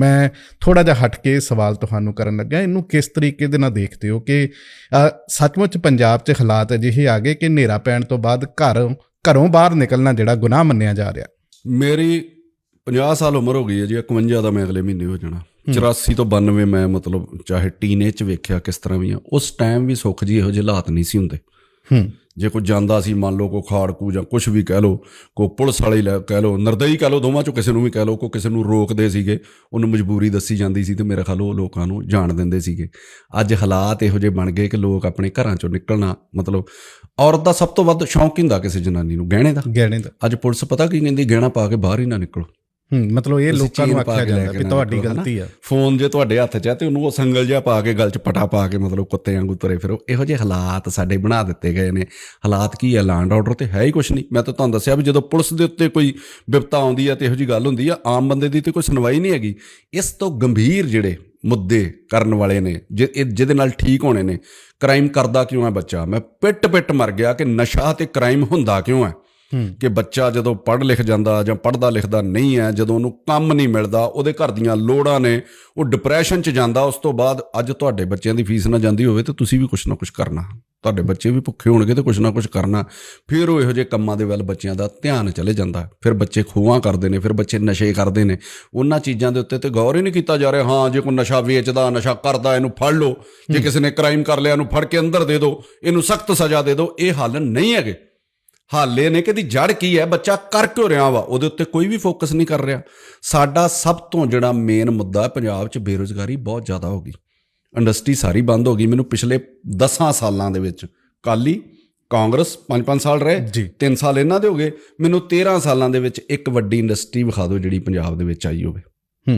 ਮੈਂ ਥੋੜਾ ਜਿਹਾ ਹਟ ਕੇ ਸਵਾਲ ਤੁਹਾਨੂੰ ਕਰਨ ਲੱਗਾ ਇਹਨੂੰ ਕਿਸ ਤਰੀਕੇ ਦੇ ਨਾਲ ਦੇਖਦੇ ਹੋ ਕਿ ਸੱਚਮੁੱਚ ਪੰਜਾਬ 'ਚ ਹਾਲਾਤ ਅਜਿਹੇ ਆ ਗਏ ਕਿ ਹਨੇਰਾ ਪੈਣ ਤੋਂ ਬਾਅਦ ਘਰ ਘਰੋਂ ਬਾਹਰ ਨਿਕਲਣਾ ਜਿਹੜਾ ਗੁਨਾਹ ਮੰਨਿਆ ਜਾ ਰਿਹਾ? ਮੇਰੀ 50 ਸਾਲ ਉਮਰ ਹੋ ਗਈ ਹੈ ਜੀ 51 ਦਾ ਮੈਂ ਅਗਲੇ ਮਹੀਨੇ ਹੋ ਜਾਣਾ। 84 ਤੋਂ 92 ਮੈਂ ਮਤਲਬ ਚਾਹੇ ਟੀਨੇਜ ਵੇਖਿਆ ਕਿਸ ਤਰ੍ਹਾਂ ਵੀ ਆ ਉਸ ਟਾਈਮ ਵੀ ਸੁੱਖ ਜੀ ਇਹੋ ਜਿਹੇ ਹਾਲਾਤ ਨਹੀਂ ਸੀ ਹੁੰਦੇ। ਹੂੰ। ਜੇ ਕੋਈ ਜਾਂਦਾ ਸੀ ਮੰਨ ਲਓ ਕੋ ਖਾੜਕੂ ਜਾਂ ਕੁਝ ਵੀ ਕਹਿ ਲਓ ਕੋ ਪੁਲਿਸ ਵਾਲੇ ਕਹਿ ਲਓ ਨਰਦਈ ਕਹਿ ਲਓ ਦੋਵਾਂ ਚੋਂ ਕਿਸੇ ਨੂੰ ਵੀ ਕਹਿ ਲਓ ਕੋ ਕਿਸੇ ਨੂੰ ਰੋਕਦੇ ਸੀਗੇ ਉਹਨੂੰ ਮਜਬੂਰੀ ਦੱਸੀ ਜਾਂਦੀ ਸੀ ਤੇ ਮੇਰੇ ਖਿਆਲ ਉਹ ਲੋਕਾਂ ਨੂੰ ਜਾਣ ਦਿੰਦੇ ਸੀਗੇ। ਅੱਜ ਹਾਲਾਤ ਇਹੋ ਜਿਹੇ ਬਣ ਗਏ ਕਿ ਲੋਕ ਆਪਣੇ ਘਰਾਂ ਚੋਂ ਨਿਕਲਣਾ ਮਤਲਬ ਔਰਤ ਦਾ ਸਭ ਤੋਂ ਵੱਧ ਸ਼ੌਂਕ ਹੁੰਦਾ ਕਿਸੇ ਜਨਾਨੀ ਨੂੰ ਗਹਿਣੇ ਦਾ। ਗਹਿਣੇ ਦਾ। ਅੱਜ ਪੁਲਿਸ ਪਤਾ ਕੀ ਕਹਿੰਦੀ ਗਹਿਣਾ ਪਾ ਕੇ ਬਾਹਰ ਹੀ ਨਾ ਨਿਕਲੋ। ਹੂੰ ਮਤਲਬ ਇਹ ਲੋਕਾਂ ਨੂੰ ਆਖਿਆ ਜਾਂਦਾ ਕੇ ਤੁਹਾਡੀ ਗਲਤੀ ਆ। ਫੋਨ ਜੇ ਤੁਹਾਡੇ ਹੱਥ 'ਚ ਹੈ ਤੇ ਉਹਨੂੰ ਉਹ ਸੰਗਲ ਜਿਹਾ ਪਾ ਕੇ ਗਲ 'ਚ ਪਟਾ ਪਾ ਕੇ ਮਤਲਬ ਕੁੱਤੇ ਵਾਂਗੂ ਤੁਰੇ ਫਿਰੋ। ਇਹੋ ਜਿਹੇ ਹਾਲਾਤ ਸਾਡੇ ਬਣਾ ਦਿੱਤੇ ਗਏ ਨੇ। ਹਾਲਾਤ ਕੀ ਹੈ ਲੈਂਡ ਆਰਡਰ ਤੇ ਹੈ ਹੀ ਕੁਛ ਨਹੀਂ। ਮੈਂ ਤਾਂ ਤੁਹਾਨੂੰ ਦੱਸਿਆ ਵੀ ਜਦੋਂ ਪੁਲਿਸ ਦੇ ਉੱਤੇ ਕੋਈ ਵਿਪਤਾ ਆਉਂਦੀ ਹੈ ਤੇ ਇਹੋ ਜਿਹੀ ਗੱਲ ਹੁੰਦੀ ਆ ਆਮ ਬੰਦੇ ਦੀ ਤੇ ਕੋਈ ਸੁਣਵਾਈ ਨਹੀਂ ਹੈਗੀ। ਇਸ ਤੋਂ ਗੰਭੀਰ ਜਿਹੜੇ ਮੁੱਦੇ ਕਰਨ ਵਾਲੇ ਨੇ ਜਿ- ਜਿਹਦੇ ਨਾਲ ਠੀਕ ਹੋਣੇ ਨੇ ਕ੍ਰਾਈਮ ਕਰਦਾ ਕਿਉਂ ਹੈ ਬੱਚਾ? ਮੈਂ ਪਿੱਟ ਪਿੱਟ ਮਰ ਗਿਆ ਕਿ ਨਸ਼ਾ ਤੇ ਕ੍ਰਾਈਮ ਹੁੰਦਾ ਕਿਉਂ ਹੈ? ਕਿ ਬੱਚਾ ਜਦੋਂ ਪੜ੍ਹ ਲਿਖ ਜਾਂਦਾ ਜਾਂ ਪੜ੍ਹਦਾ ਲਿਖਦਾ ਨਹੀਂ ਹੈ ਜਦੋਂ ਉਹਨੂੰ ਕੰਮ ਨਹੀਂ ਮਿਲਦਾ ਉਹਦੇ ਘਰ ਦੀਆਂ ਲੋੜਾਂ ਨੇ ਉਹ ਡਿਪਰੈਸ਼ਨ 'ਚ ਜਾਂਦਾ ਉਸ ਤੋਂ ਬਾਅਦ ਅੱਜ ਤੁਹਾਡੇ ਬੱਚਿਆਂ ਦੀ ਫੀਸ ਨਾ ਜਾਂਦੀ ਹੋਵੇ ਤੇ ਤੁਸੀਂ ਵੀ ਕੁਝ ਨਾ ਕੁਝ ਕਰਨਾ। ਤੁਹਾਡੇ ਬੱਚੇ ਵੀ ਭੁੱਖੇ ਹੋਣਗੇ ਤੇ ਕੁਝ ਨਾ ਕੁਝ ਕਰਨਾ। ਫਿਰ ਉਹ ਇਹੋ ਜਿਹੇ ਕੰਮਾਂ ਦੇ ਵੱਲ ਬੱਚਿਆਂ ਦਾ ਧਿਆਨ ਚਲੇ ਜਾਂਦਾ। ਫਿਰ ਬੱਚੇ ਖੂਹਾਂ ਕਰਦੇ ਨੇ ਫਿਰ ਬੱਚੇ ਨਸ਼ੇ ਕਰਦੇ ਨੇ। ਉਹਨਾਂ ਚੀਜ਼ਾਂ ਦੇ ਉੱਤੇ ਤੇ ਗੌਰ ਹੀ ਨਹੀਂ ਕੀਤਾ ਜਾ ਰਿਹਾ ਹਾਂ ਜੇ ਕੋਈ ਨਸ਼ਾ ਵੇਚਦਾ ਨਸ਼ਾ ਕਰਦਾ ਇਹਨੂੰ ਫੜ ਲਓ। ਜੇ ਕਿਸੇ ਨੇ ਕ੍ਰਾਈਮ ਕਰ ਲਿਆ ਇਹਨੂੰ ਫੜ ਕੇ ਅੰਦਰ ਦੇ ਦਿਓ ਇਹਨੂੰ ਸਖਤ ਸਜ਼ਾ ਦੇ ਦਿਓ ਇਹ ਹੱਲ ਨਹੀਂ ਹੈਗੇ। ਹਾਲੇ ਨੇ ਕਿ ਦੀ ਜੜ ਕੀ ਹੈ? ਬੱਚਾ ਕਰ ਕਿਉਂ ਰਿਹਾ ਵਾ? ਉਹਦੇ ਉੱਤੇ ਕੋਈ ਵੀ ਫੋਕਸ ਨਹੀਂ ਕਰ ਰਿਹਾ। ਸਾਡਾ ਸਭ ਤੋਂ ਜਿਹੜਾ ਮੇਨ ਮੁੱਦਾ ਹੈ ਪੰਜਾਬ 'ਚ ਬੇਰੁਜ਼ਗਾਰੀ ਬਹੁਤ ਜ਼ਿਆਦਾ ਹੋ ਗਈ। ਇੰਡਸਟਰੀ ਸਾਰੀ ਬੰਦ ਹੋ ਗਈ। ਮੈਨੂੰ ਪਿਛਲੇ 10 ਸਾਲਾਂ ਦੇ ਵਿੱਚ ਕਾਲੀ ਕਾਂਗਰਸ 5-5 ਸਾਲ ਰਹੇ ਜੀ। 3 ਸਾਲ ਇਹਨਾਂ ਦੇ ਹੋ ਗਏ। ਮੈਨੂੰ 13 ਸਾਲਾਂ ਦੇ ਵਿੱਚ ਇੱਕ ਵੱਡੀ ਇੰਡਸਟਰੀ ਵਿਖਾ ਦਿਓ ਜਿਹੜੀ ਪੰਜਾਬ ਦੇ ਵਿੱਚ ਆਈ ਹੋਵੇ।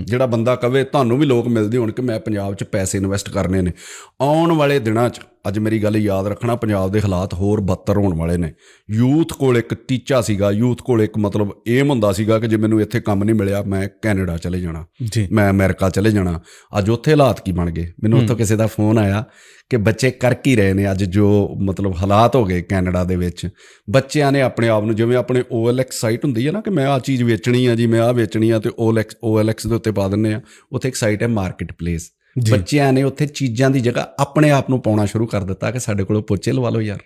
ਜਿਹੜਾ ਬੰਦਾ ਕਵੇ ਤੁਹਾਨੂੰ ਵੀ ਲੋਕ ਮਿਲਦੇ ਹੋਣ ਕਿ ਮੈਂ ਪੰਜਾਬ 'ਚ ਪੈਸੇ ਇਨਵੈਸਟ ਕਰਨੇ ਨੇ। ਆਉਣ ਵਾਲੇ ਦਿਨਾਂ 'ਚ ਅੱਜ ਮੇਰੀ ਗੱਲ ਯਾਦ ਰੱਖਣਾ ਪੰਜਾਬ ਦੇ ਹਾਲਾਤ ਹੋਰ ਬੱਤਰ ਹੋਣ ਵਾਲੇ ਨੇ। ਯੂਥ ਕੋਲ ਇੱਕ ਟੀਚਾ ਸੀਗਾ ਯੂਥ ਕੋਲ ਇੱਕ ਮਤਲਬ ਏਮ ਹੁੰਦਾ ਸੀਗਾ ਕਿ ਜੇ ਮੈਨੂੰ ਇੱਥੇ ਕੰਮ ਨਹੀਂ ਮਿਲਿਆ ਮੈਂ ਕੈਨੇਡਾ ਚਲੇ ਜਾਣਾ ਮੈਂ ਅਮਰੀਕਾ ਚਲੇ ਜਾਣਾ। ਅੱਜ ਉੱਥੇ ਹਾਲਾਤ ਕੀ ਬਣ ਗਏ? ਮੈਨੂੰ ਉੱਥੋਂ ਕਿਸੇ ਦਾ ਫੋਨ ਆਇਆ ਕਿ ਬੱਚੇ ਕਰ ਕੀ ਰਹੇ ਨੇ ਅੱਜ ਜੋ ਮਤਲਬ ਹਾਲਾਤ ਹੋ ਗਏ ਕੈਨੇਡਾ ਦੇ ਵਿੱਚ। ਬੱਚਿਆਂ ਨੇ ਆਪਣੇ ਆਪ ਨੂੰ ਜਿਵੇਂ ਆਪਣੇ OLX ਸਾਈਟ ਹੁੰਦੀ ਹੈ ਨਾ ਕਿ ਮੈਂ ਆ ਚੀਜ਼ ਵੇਚਣੀ ਆ ਜੀ ਮੈਂ ਆ ਵੇਚਣੀ ਆ ਤੇ OLX OLX ਦੇ ਉੱਤੇ ਪਾ ਦਿੰਨੇ ਆ। ਉੱਥੇ ਇੱਕ ਸਾਈਟ ਹੈ ਮਾਰਕੀਟ ਪਲੇਸ। ਬੱਚਿਆਂ ਨੇ ਉੱਥੇ ਚੀਜ਼ਾਂ ਦੀ ਜਗ੍ਹਾ ਆਪਣੇ ਆਪ ਨੂੰ ਪਾਉਣਾ ਸ਼ੁਰੂ ਕਰ ਦਿੱਤਾ ਕਿ ਸਾਡੇ ਕੋਲੋਂ ਪੋਚੇ ਲਵਾ ਲਓ ਯਾਰ।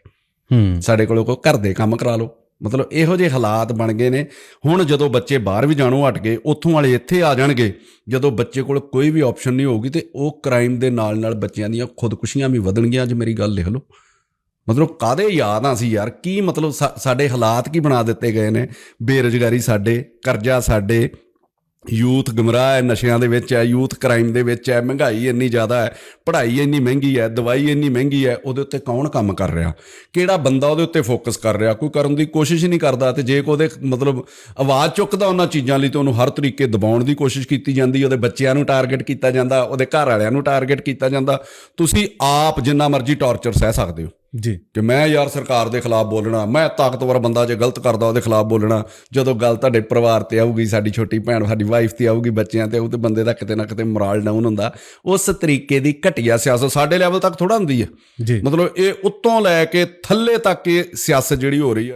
ਹੂੰ। ਸਾਡੇ ਕੋਲੋਂ ਕੋਈ ਘਰ ਦੇ ਕੰਮ ਕਰਾ ਲਓ। ਮਤਲਬ ਇਹੋ ਜਿਹੇ ਹਾਲਾਤ ਬਣ ਗਏ ਨੇ। ਹੁਣ ਜਦੋਂ ਬੱਚੇ ਬਾਹਰ ਵੀ ਜਾਣੋਂ ਹਟ ਗਏ ਉੱਥੋਂ ਵਾਲੇ ਇੱਥੇ ਆ ਜਾਣਗੇ ਜਦੋਂ ਬੱਚੇ ਕੋਲ ਕੋਈ ਵੀ ਆਪਸ਼ਨ ਨਹੀਂ ਹੋਊਗੀ ਤੇ ਉਹ ਕ੍ਰਾਈਮ ਦੇ ਨਾਲ ਨਾਲ ਬੱਚਿਆਂ ਦੀਆਂ ਖੁਦਕੁਸ਼ੀਆਂ ਵੀ ਵਧਣਗੀਆਂ। ਅੱਜ ਮੇਰੀ ਗੱਲ ਲਿਖ ਲਓ। ਮਤਲਬ ਕਾਦੇ ਯਾਦ ਆ ਸੀ ਯਾਰ? ਕੀ ਮਤਲਬ ਸਾਡੇ ਹਾਲਾਤ ਕੀ ਬਣਾ ਦਿੱਤੇ ਗਏ ਨੇ? ਬੇਰੁਜ਼ਗਾਰੀ ਸਾਡੇ ਕਰਜ਼ਾ ਸਾਡੇ ਯੂਥ ਗਮਰਾਹ ਹੈ, ਨਸ਼ਿਆਂ ਦੇ ਵਿੱਚ ਹੈ, ਯੂਥ ਕ੍ਰਾਈਮ ਦੇ ਵਿੱਚ ਹੈ, ਮਹਿੰਗਾਈ ਇੰਨੀ ਜ਼ਿਆਦਾ ਹੈ, ਪੜ੍ਹਾਈ ਇੰਨੀ ਮਹਿੰਗੀ ਹੈ, ਦਵਾਈ ਇੰਨੀ ਮਹਿੰਗੀ ਹੈ, ਉਹਦੇ ਉੱਤੇ ਕੌਣ ਕੰਮ ਕਰ ਰਿਹਾ? ਕਿਹੜਾ ਬੰਦਾ ਉਹਦੇ ਉੱਤੇ ਫੋਕਸ ਕਰ ਰਿਹਾ? ਕੋਈ ਕਰਨ ਦੀ ਕੋਸ਼ਿਸ਼ ਨਹੀਂ ਕਰਦਾ ਤੇ ਜੇ ਕੋਈ ਉਹਦੇ ਮਤਲਬ ਆਵਾਜ਼ ਚੁੱਕਦਾ ਉਹਨਾਂ ਚੀਜ਼ਾਂ ਲਈ ਤੇ ਉਹਨੂੰ ਹਰ ਤਰੀਕੇ ਦਬਾਉਣ ਦੀ ਕੋਸ਼ਿਸ਼ ਕੀਤੀ ਜਾਂਦੀ ਉਹਦੇ ਬੱਚਿਆਂ ਨੂੰ ਟਾਰਗੇਟ ਕੀਤਾ ਜਾਂਦਾ, ਉਹਦੇ ਘਰ ਵਾਲਿਆਂ ਨੂੰ ਟਾਰਗੇਟ ਕੀਤਾ ਜਾਂਦਾ। ਤੁਸੀਂ ਆਪ ਜਿੰਨਾ ਮਰਜ਼ੀ ਟੌਰਚਰ ਸਹਿ ਸਕਦੇ ਹੋ। ਜੀ। ਕਿ ਮੈਂ ਯਾਰ ਸਰਕਾਰ ਦੇ ਖਿਲਾਫ ਬੋਲਣਾ ਮੈਂ ਤਾਕਤਵਰ ਬੰਦਾ ਜੇ ਗਲਤ ਕਰਦਾ ਉਹਦੇ ਖਿਲਾਫ ਬੋਲਣਾ ਜਦੋਂ ਗੱਲ ਤੁਹਾਡੇ ਪਰਿਵਾਰ ਤੇ ਆਊਗੀ ਸਾਡੀ ਛੋਟੀ ਭੈਣ ਸਾਡੀ ਵਾਈਫ ਤੇ ਆਊਗੀ ਬੱਚਿਆਂ ਤੇ ਆਊ ਤੇ ਬੰਦੇ ਦਾ ਕਿਤੇ ਨਾ ਕਿਤੇ ਮੋਰਲ ਡਾਊਨ ਹੁੰਦਾ ਉਸ ਤਰੀਕੇ ਦੀ ਘਟੀਆ ਸਿਆਸਤ ਸਾਡੇ ਲੈਵਲ ਤੱਕ ਥੋੜਾ ਹੁੰਦੀ ਹੈ। ਜੀ। ਮਤਲਬ ਇਹ ਉੱਤੋਂ ਲੈ ਕੇ ਥੱਲੇ ਤੱਕ ਇਹ ਸਿਆਸਤ ਜਿਹੜੀ ਹੋ ਰਹੀ ਹੈ।